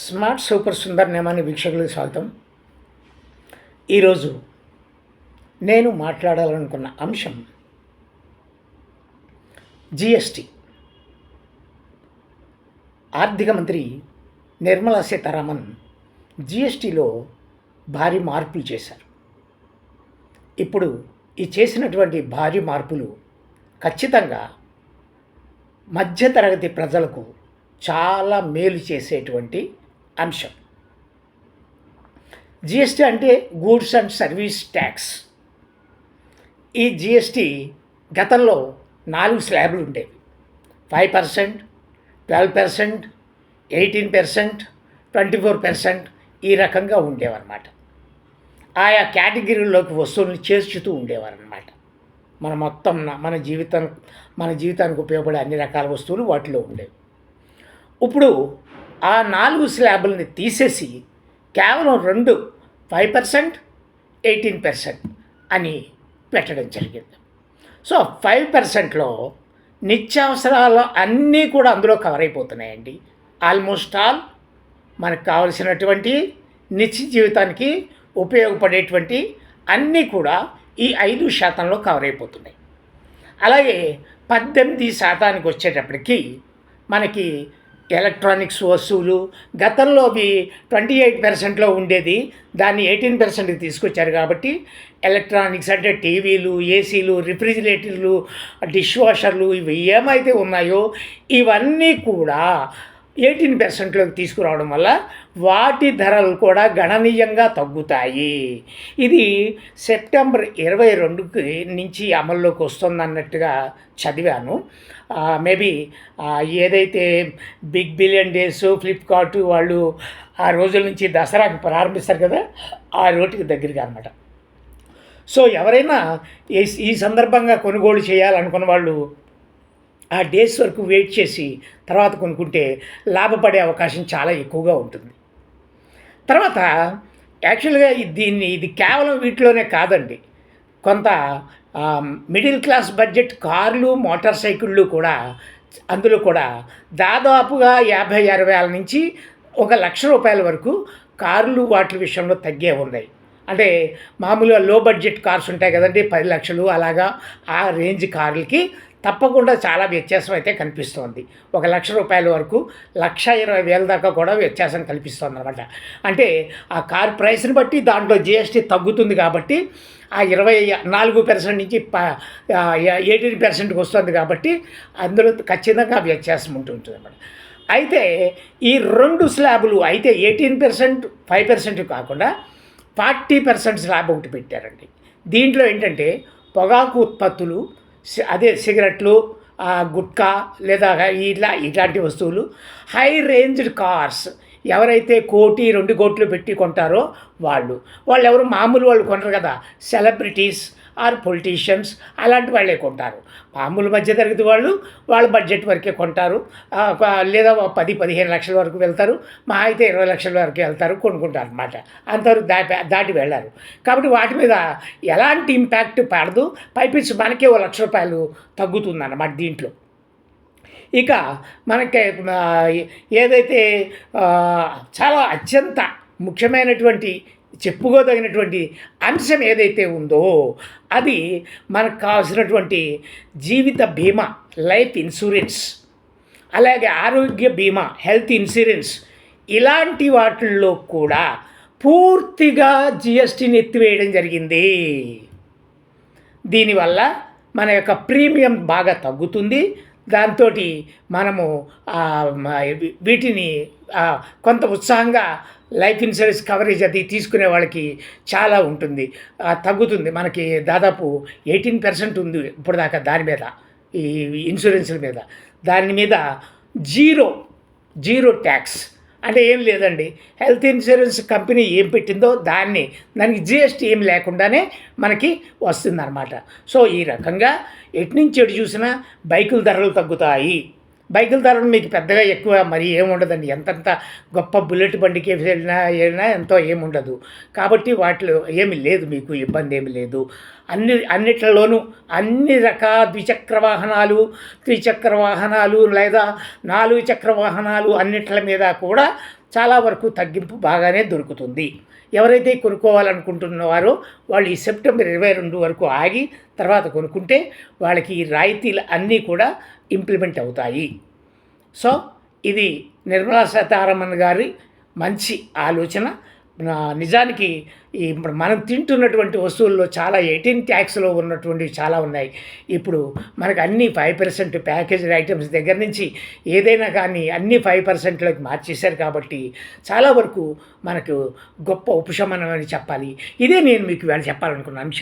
Smart super Sundar Nemani వీక్షకులకు స్వాగతం. ఈరోజు నేను మాట్లాడాలనుకున్న అంశం జిఎస్టి ఆర్థిక మంత్రి నిర్మలా సీతారామన్ జిఎస్టిలో భారీ మార్పులు చేశారు. ఇప్పుడు ఈ చేసినటువంటి భారీ మార్పులు ఖచ్చితంగా మధ్యతరగతి ప్రజలకు చాలా మేలు చేసేటువంటి అంశం. జిఎస్టీ అంటే గూడ్స్ అండ్ సర్వీస్ ట్యాక్స్. ఈ జిఎస్టీ గతంలో నాలుగు స్లాబ్లు ఉండేవి. Five percent twelve percent eighteen percent twenty four percent ఈ రకంగా ఉండేవన్నమాట. ఆయా కేటగిరీలోకి వస్తువులను చేర్చుతూ ఉండేవారనమాట మన మొత్తం మన జీవితం మన జీవితానికి ఉపయోగపడే అన్ని రకాల వస్తువులు వాటిలో ఉండేవి. ఇప్పుడు ఆ నాలుగు స్లాబుల్ని తీసేసి కేవలం రెండు ఫైవ్ పర్సెంట్ ఎయిటీన్ పర్సెంట్ అని పెట్టడం జరిగింది. సో ఫైవ్ పర్సెంట్లో నిత్యావసరాలు అన్నీ కూడా అందులో కవర్ అయిపోతున్నాయండి ఆల్మోస్ట్ ఆల్ మనకు కావలసినటువంటి నిత్య జీవితానికి ఉపయోగపడేటువంటి అన్నీ కూడా ఈ ఐదు శాతంలో కవర్ అయిపోతున్నాయి అలాగే పద్దెనిమిది శాతానికి వచ్చేటప్పటికి మనకి ఎలక్ట్రానిక్స్ వస్తువులు. గతంలో అవి ట్వంటీ ఎయిట్ పర్సెంట్లో ఉండేది. దాన్ని ఎయిటీన్ పర్సెంట్కి తీసుకొచ్చారు కాబట్టి ఎలక్ట్రానిక్స్ అంటే టీవీలు ఏసీలు రిఫ్రిజిరేటర్లు డిష్ వాషర్లు ఇవి ఏమైతే ఉన్నాయో ఇవన్నీ కూడా ఎయిటీన్ పర్సెంట్లోకి తీసుకురావడం వల్ల వాటి ధరలు కూడా గణనీయంగా తగ్గుతాయి. ఇది సెప్టెంబర్ ఇరవై రెండుకి నుంచి అమల్లోకి వస్తుందన్నట్టుగా చదివాను. మేబీ ఏదైతే బిగ్ బిలియన్ డేస్ ఫ్లిప్కార్ట్ వాళ్ళు ఆ రోజుల నుంచి దసరాకి ప్రారంభిస్తారు కదా ఆ రోటికి దగ్గరగా అనమాట సో ఎవరైనా ఈ ఈ సందర్భంగా కొనుగోలు చేయాలనుకున్న వాళ్ళు ఆ డేస్ వరకు వెయిట్ చేసి తర్వాత కొనుక్కుంటే లాభపడే అవకాశం చాలా ఎక్కువగా ఉంటుంది. తర్వాత యాక్చువల్గా దీన్ని ఇది కేవలం వీటిలోనే కాదండి. కొంత మిడిల్ క్లాస్ బడ్జెట్ కార్లు మోటార్ సైకిళ్ళు కూడా అందులో కూడా దాదాపుగా యాభై అరవై వేల నుంచి ఒక లక్ష రూపాయల వరకు కార్లు వాటి విషయంలో తగ్గే ఉన్నాయి. అంటే మామూలుగా లో బడ్జెట్ కార్స్ ఉంటాయి కదండి పది లక్షలు అలాగా. ఆ రేంజ్ కార్లకి తప్పకుండా చాలా వ్యత్యాసం అయితే కనిపిస్తోంది. ఒక లక్ష రూపాయల వరకు లక్ష ఇరవై వేల దాకా కూడా వ్యత్యాసం కనిపిస్తుంది అనమాట అంటే ఆ కార్ ప్రైస్ని బట్టి దాంట్లో జిఎస్టీ తగ్గుతుంది కాబట్టి ఆ ఇరవై నాలుగు పర్సెంట్ నుంచి ప ఎయిటీన్ పర్సెంట్కి వస్తుంది కాబట్టి అందులో ఖచ్చితంగా వ్యత్యాసం ఉంటుంటుంది అనమాట అయితే ఈ రెండు స్లాబులు అయితే ఎయిటీన్ పర్సెంట్ ఫైవ్ పర్సెంట్ కాకుండా ఫార్టీ పర్సెంట్ స్లాబ్ ఒకటి పెట్టారండి. దీంట్లో ఏంటంటే పొగాకు ఉత్పత్తులు అదే సిగరెట్లు గుట్కా లేదా ఇట్లా ఇట్లాంటి వస్తువులు హై రేంజ్డ్ కార్స్ ఎవరైతే కోటి రెండు కోట్లు పెట్టి కొంటారో వాళ్ళు. వాళ్ళు ఎవరు మామూలు వాళ్ళు కొనరు కదా సెలబ్రిటీస్ ఆర్ పొలిటీషియన్స్ అలాంటి వాళ్ళే కొంటారు. మామూలు మధ్యతరగతి వాళ్ళు వాళ్ళ బడ్జెట్ వరకే కొంటారు. లేదా పది పదిహేను లక్షల వరకు వెళ్తారు. మా అయితే ఇరవై లక్షల వరకు వెళ్తారు కొనుక్కుంటారు అనమాట అంతవరకు దాటి దాటి వెళ్ళారు. కాబట్టి వాటి మీద ఎలాంటి ఇంపాక్ట్ పడదు. పైపించి మనకే ఓ లక్ష రూపాయలు తగ్గుతుంది అన్నమాట దీంట్లో. ఇక మనకి ఏదైతే చాలా అత్యంత ముఖ్యమైనటువంటి చెప్పుకోదగినటువంటి అంశం ఏదైతే ఉందో అది మనకు కావాల్సినటువంటి జీవిత బీమా లైఫ్ ఇన్సూరెన్స్ అలాగే ఆరోగ్య బీమా హెల్త్ ఇన్సూరెన్స్ ఇలాంటి వాటిల్లో కూడా పూర్తిగా జిఎస్టీని ఎత్తివేయడం జరిగింది. దీనివల్ల మన యొక్క ప్రీమియం బాగా తగ్గుతుంది. దాంతో మనము వీటిని కొంత ఉత్సాహంగా లైఫ్ ఇన్సూరెన్స్ కవరేజ్ అది తీసుకునే వాళ్ళకి చాలా ఉంటుంది. తగ్గుతుంది. మనకి దాదాపు ఎయిటీన్ పర్సెంట్ ఉంది ఇప్పుడు దాకా దాని మీద ఈ ఇన్సూరెన్స్ల మీద. దాని మీద జీరో జీరో ట్యాక్స్. అంటే ఏం లేదండి. హెల్త్ ఇన్సూరెన్స్ కంపెనీ ఏం పెట్టిందో దాన్ని దానికి జిఎస్టీ ఏం లేకుండానే మనకి వస్తుందన్నమాట. సో ఈ రకంగా ఎటు నుంచి ఎటు చూసినా బైకుల ధరలు తగ్గుతాయి. బైకుల ధరలు మీకు పెద్దగా ఎక్కువ మరి ఏముండదండి. ఎంతంత గొప్ప బుల్లెట్ బండికి వెళ్ళినా వెళ్ళినా ఎంతో ఏముండదు. కాబట్టి వాటిలో ఏమి లేదు మీకు ఇబ్బంది ఏమి లేదు. అన్ని అన్నిట్లలోనూ అన్ని రకాల ద్విచక్ర వాహనాలు త్రిచక్ర వాహనాలు లేదా నాలుగు చక్ర వాహనాలు అన్నిట్ల మీద కూడా చాలా వరకు తగ్గింపు బాగానే దొరుకుతుంది. ఎవరైతే కొనుక్కోవాలనుకుంటున్నవారో వాళ్ళు ఈ సెప్టెంబర్ ఇరవై రెండు వరకు ఆగి తర్వాత కొనుక్కుంటే వాళ్ళకి ఈ రాయితీలు అన్నీ కూడా ఇంప్లిమెంట్ అవుతాయి. సో ఇది నిర్మలా సీతారామన్ గారి మంచి ఆలోచన. నిజానికి ఈ ఇప్పుడు మనం తింటున్నటువంటి వస్తువుల్లో చాలా ఎయిటీన్ ట్యాక్స్లో ఉన్నటువంటివి చాలా ఉన్నాయి. ఇప్పుడు మనకు అన్ని ఫైవ్ పర్సెంట్ ప్యాకేజ్డ్ ఐటమ్స్ దగ్గర నుంచి ఏదైనా కానీ అన్ని ఫైవ్ పర్సెంట్లోకి మార్చేశారు కాబట్టి చాలా వరకు మనకు గొప్ప ఉపశమనం అని చెప్పాలి. ఇదే నేను మీకు వేళ చెప్పాలనుకున్న అంశం.